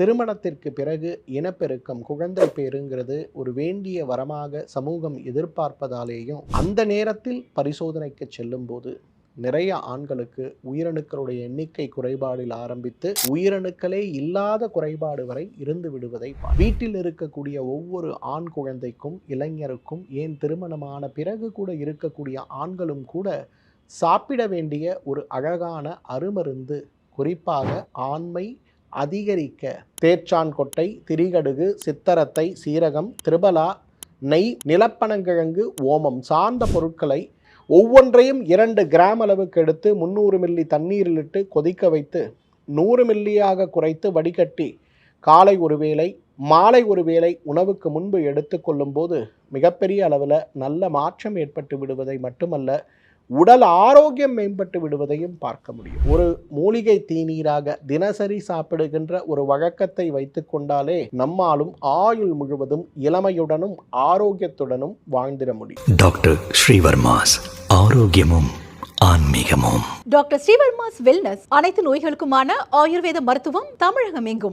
திருமணத்திற்கு பிறகு இனப்பெருக்கம் குழந்தை பேருங்கிறது ஒரு வேண்டிய வரமாக சமூகம் எதிர்பார்ப்பதாலேயும் அந்த நேரத்தில் பரிசோதனைக்கு செல்லும்போது நிறைய ஆண்களுக்கு உயிரணுக்களுடைய எண்ணிக்கை குறைபாடில் ஆரம்பித்து உயிரணுக்களே இல்லாத குறைபாடு வரை இருந்து விடுவதை வீட்டில் இருக்கக்கூடிய ஒவ்வொரு ஆண் குழந்தைக்கும் இளைஞருக்கும் ஏன் திருமணமான பிறகு கூட இருக்கக்கூடிய ஆண்களும் கூட சாப்பிட வேண்டிய ஒரு அழகான அருமருந்து குறிப்பாக ஆண்மை அதிகரிக்க. தேச்சான் கொட்டை திரிகடுகு சித்தரத்தை சீரகம் திரிபலா நெய் நிலப்பனங்கிழங்கு ஓமம் சார்ந்த பொருட்களை ஒவ்வொன்றையும் இரண்டு கிராம் அளவுக்கு எடுத்து முந்நூறு மில்லி தண்ணீரில் இட்டு கொதிக்க வைத்து நூறு மில்லியாக குறைத்து வடிகட்டி காலை ஒரு வேளை மாலை ஒரு வேளை உணவுக்கு முன்பு எடுத்துக்கொள்ளும் போது மிகப்பெரிய அளவில் நல்ல மாற்றம் ஏற்பட்டு விடுவதை மட்டுமல்ல உடல் ஆரோக்கியம் மேம்பட்டு விடுவதையும் பார்க்க முடியும். ஒரு மூலிகை தீநீராக தினசரி சாப்பிடுகின்ற ஒரு வழக்கத்தை வைத்து கொண்டாலே நம்மாலும் ஆயுள் முழுவதும் இளமையுடனும் ஆரோக்கியத்துடனும் வாழ்ந்திட முடியும். டாக்டர் ஸ்ரீவர்மாஸ் ஆரோக்கியமும் ஆன்மீகமும். டாக்டர் ஸ்ரீவர்மாஸ் வெல்னஸ் அனைத்து நோய்களுக்குமான ஆயுர்வேத மருத்துவம் தமிழகம் எங்கும்